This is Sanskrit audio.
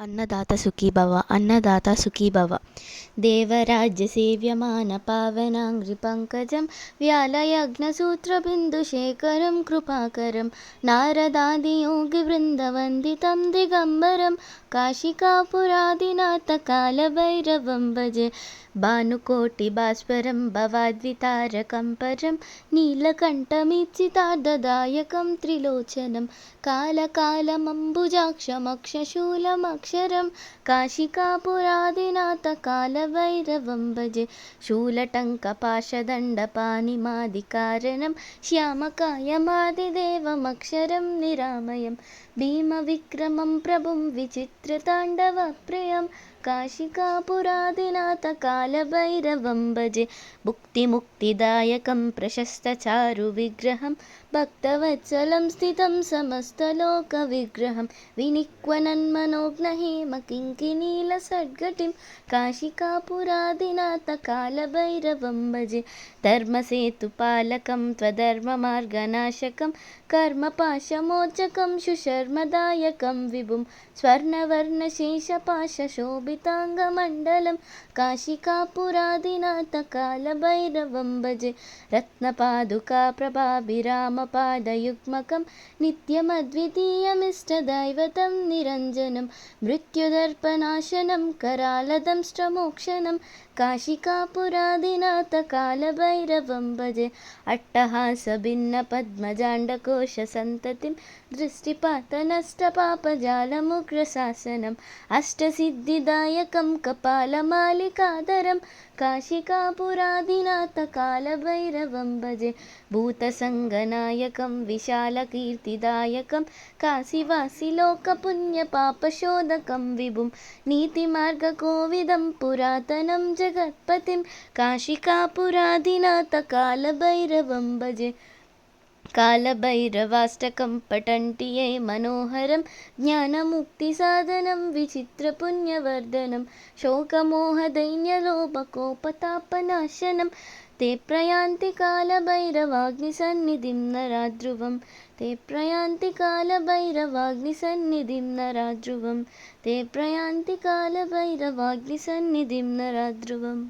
అన్నదాత సుఖీభవ అన్నదాత సుఖీభవ దేవరాజ్య సేవ్యమాన పావనాంగ్రి పంకజం వ్యాలయజ్ఞసూత్రబిందుశేఖరం కృపాకరం నారదాది యోగి బృందవందితం దిగంబరం दिगम्बरं काशिकापुरादिनाथकालभैरवं भजे भानुकोटिभास्वरं भवाद्वितारकं परं नीलकण्ठमीप्सितार्थदायकं त्रिलोचनं कालकालमम्बुजाक्षमक्षशूलमक्षरं काशिकापुरादिनाथकालभैरवं भजे शूलटङ्कपाशदण्डपाणिमादिकारणं श्यामकायमादिदेवमक्षरं निरामयं भीमविक्रमं प्रभुं विचित्रताण्डवप्रियं काशिकापुरादिनाथकालभैरवं भजे भुक्तिमुक्तिदायकं प्रशस्तचारुविग्रहं भक्तवत्सलं स्थितं समस्तलोकविग्रहं विनिक्वनन्मनोज्ञहेमकिङ्किणीलसद्गतिं काशिकापुरादिनाथकालभैरवं भजे धर्मसेतुपालकं त्वधर्ममार्गनाशकं कर्मपाशमोचकं सुशर्मदायकं विभुं स्वर्णवर्णशेषपाशशोभिताङ्गमण्डलं काशिकापुरादिनाथकालभैरवं भजे रत्नपादुकाप्रभाभिरामपादयुग्मकं नित्यमद्वितीयमिष्टदैवतं निरञ्जनं मृत्युदर्पनाशनं करालदंष्ट्रमोक्षणं काशिकापुरादिनाथकालभैरवं भजे। अट्टहासभिन्नपद्मजाण्डकोशसन्ततिं दृष्टिपातनष्टपापजालमुग्रशासनम् अष्टसिद्धिदायकं कपालमालिकाधरं काशिकापुरादिनाथकालभैरवं भजे। भूतसङ्गनायकं विशालकीर्तिदायकं काशीवासिलोकपुण्यपापशोधकं विभुं नीतिमार्गकोविदं पुरातनं जगत्पतिं काशिकापुरादिनाथकालभैरवं भजे कालभैरवाष्टकं पठन्ति ये मनोहरं ज्ञानमुक्तिसाधनं विचित्रपुण्यवर्धनं शोकमोहदैन्यलोभकोपतापनाशनं ते प्रयान्ति कालभैरवाग्निसन्निधिं नराध्रुवं ते प्रयान्ति कालभैरवाग्निसन्निधिं नराध्रुवं ते प्रयान्ति कालभैरवाग्निसन्निधिं नराध्रुवम्